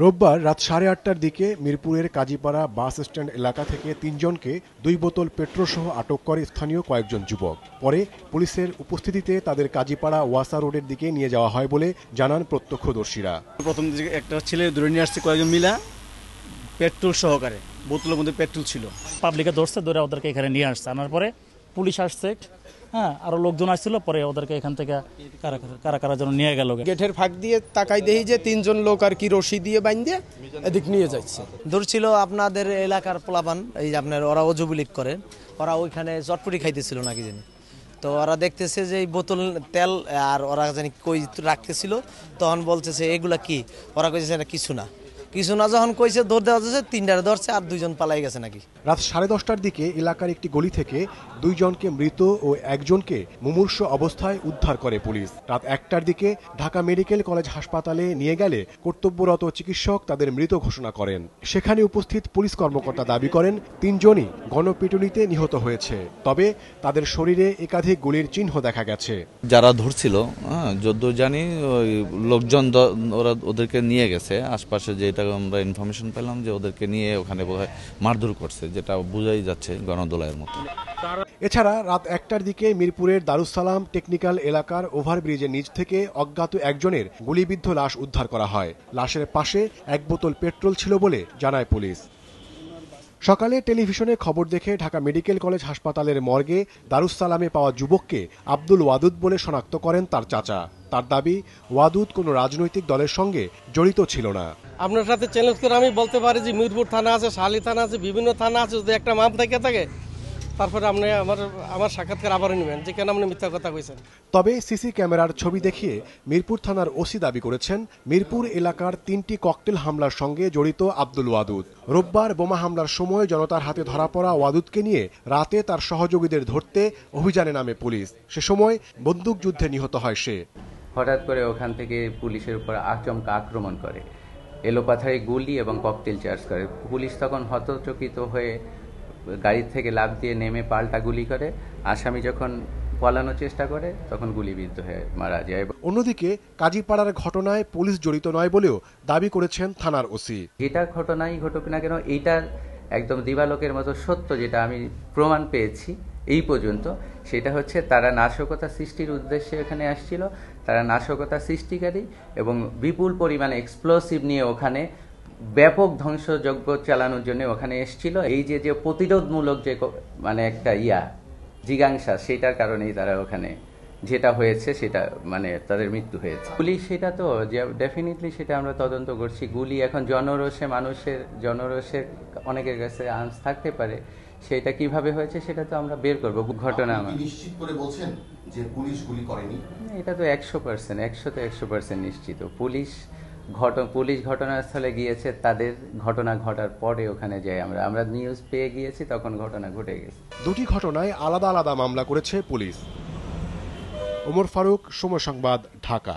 রোববার রাত সাড়ে আটটার দিকে মিরপুরের কাজীপাড়া বাস স্ট্যান্ড এলাকা থেকে তিনজনকে দুই বোতল পেট্রোল সহ আটক করে স্থানীয় কয়েকজন যুবক। পরে পুলিশের উপস্থিতিতে তাদের কাজীপাড়া ওয়াসা রোডের দিকে নিয়ে যাওয়া হয় বলে জানান প্রত্যক্ষদর্শীরা। প্রথম দিকে একটা ছেলে ধরে নিয়ে আসছে কয়েকজন মিলা পেট্রোল সহকারে বোতলের মধ্যে পেট্রোল ছিল। পাবলিকে ধরছে ধরে ওদেরকে এখানে নিয়ে আসছে। আনার পরে পুলিশ আসছে হ্যাঁ আরও লোকজন আসছিল পরে ওদেরকে এখান থেকে কারা কারা- যেন নিয়ে গেল গেটের ফাঁক দিয়ে তাকাই দেখি যে তিনজন লোক আর কি রশি দিয়ে বাইন্ধে এদিক নিয়ে যাচ্ছে। ধরছিল আপনাদের এলাকার পোলাপান এই যে আপনার ওরা অজুবুলিক করে ওরা ওইখানে চটপটি খাইতেছিল নাকি জানি। তো ওরা দেখতেছে যে এই বোতল তেল আর ওরা জানি কই রাখতেছিল তখন বলতেছে এগুলা কি? ওরা কইছে এটা কিছু না। কিছু না যখন কইছে দৌড় দেওয়া যাচ্ছে তিনটারে ধরছে আর দুইজন পালাই গেছে নাকি? রাত সাড়ে দশটার দিকে এলাকার একটি গলি থেকে দুইজনকে মৃত ও একজনকে মুমূর্ষ অবস্থায় উদ্ধার করে পুলিশ। রাত একটার দিকে ঢাকা মেডিকেল কলেজ হাসপাতালে নিয়ে গেলে কর্তব্যরত চিকিৎসক তাদের মৃত ঘোষণা করেন। সেখানে উপস্থিত পুলিশ কর্মকর্তা দাবি করেন তিনজনই গণপিটুনিতে নিহত হয়েছে। তবে তাদের শরীরে একাধিক গুলির চিহ্ন দেখা গেছে। যারা ধরছিল হ্যাঁ যদ্দূর জানি ওই লোকজন ওরা ওদেরকে নিয়ে গেছে। আশপাশে যেটা আমরা ইনফরমেশন পেলাম যে ওদেরকে নিয়ে ওখানে মারধর করছে, যেটা বোঝাই যাচ্ছে গণদোলায়ের মতো। এছাড়া রাত একটার দিকে মিরপুরের দারুসালাম টেকনিক্যাল এলাকার ওভারব্রিজের নিচ থেকে অজ্ঞাত একজনের গুলিবিদ্ধ লাশ উদ্ধার করা হয়। লাশের পাশে এক বোতল পেট্রোল ছিল বলে জানায় পুলিশ। সকালে টেলিভিশনে খবর দেখে ঢাকা মেডিকেল কলেজ হাসপাতালের মর্গে দারুসালামে পাওয়া যুবককে আব্দুল ওয়াদুদ বলে শনাক্ত করেন তার চাচা। তার দাবি, ওয়াদুদ কোনো রাজনৈতিক দলের সঙ্গে জড়িত ছিল না। আপনার সাথে চ্যালেঞ্জ করে আমি বলতে পারি যে মিরপুর থানা আছে শালি থানা আছে বিভিন্ন থানা আছে যদি একটা মাপ থেকে থাকে তারপরে আপনি আমার আমার সাক্ষাৎকার আবার নেবেন যে কেন আপনি মিথ্যা কথা কইছেন। তবে সিসি ক্যামেরার ছবি দেখিয়ে মিরপুর থানার ওসি দাবি করেছেন মিরপুর এলাকার তিনটি ককটেল হামলার সঙ্গে জড়িত আব্দুল ওয়াদুদ। রোববার বোমা হামলার সময় জনতার হাতে ধরা পড়া ওয়াদুদকে নিয়ে রাতে তার সহযোগীদের ধরতে অভিযানে নামে পুলিশ। সে সময় বন্দুকযুদ্ধে নিহত হয় সে। হঠাৎ করে ওখান থেকে পুলিশের উপর আচমকা আক্রমণ করে। এলোপাথারি গুলি এবং ককটেল চার্জ করে। পুলিশ তখন হতচকিত হয়ে গাড়ি থেকে লাফ দিয়ে নেমে পাল্টা গুলি করে। আসামি যখন পলানোর চেষ্টা করে তখন গুলিবিদ্ধ হয়ে মারা যায়। অন্যদিকে কাজীপাড়ার ঘটনায় পুলিশ জড়িত নয় বলেও দাবি করেছেন থানার ওসি। যেটা ঘটনাই ঘটুক না কেন এইটা একদম দিবালোকের মতো সত্য যেটা আমি প্রমাণ পেয়েছি। এই পর্যন্ত। সেটা হচ্ছে তারা নাশকতা সৃষ্টির উদ্দেশ্যে এখানে আসছিল। তারা নাশকতা সৃষ্টিকারী এবং বিপুল পরিমাণে এক্সপ্লোসিভ নিয়ে ওখানে ব্যাপক ধ্বংসযজ্ঞ চালানোর জন্য ওখানে এসছিল। এই যে যে প্রতিরোধমূলক যে মানে একটা ইয়া জিজ্ঞাসা সেটার কারণেই তারা ওখানে যেটা হয়েছে সেটা মানে তাদের মৃত্যু হয়েছে। পুলিশ সেটা তো ডেফিনেটলি সেটা আমরা তদন্ত করছি। গুলি এখন জনরোষে মানুষের জনরোষের অনেকের কাছে আন্স থাকতে পারে। সেটা কীভাবে হয়েছে সেটা তো আমরা বের করব। ঘটনা আমার। নিশ্চিত করে বলছেন যে পুলিশ গুলি করেনি? এটা তো একশো পার্সেন্ট একশো তো একশো পার্সেন্ট নিশ্চিত। পুলিশ ঘট পুলিশ ঘটনাস্থলে গিয়েছে তাদের ঘটনা ঘটার পরে ওখানে যাই আমরা। আমরা নিউজ পেয়ে গিয়েছি তখন ঘটনা ঘটে গেছে। দুটি ঘটনায় আলাদা আলাদা মামলা করেছে পুলিশ। ওমর ফারুক সময় সংবাদ ঢাকা।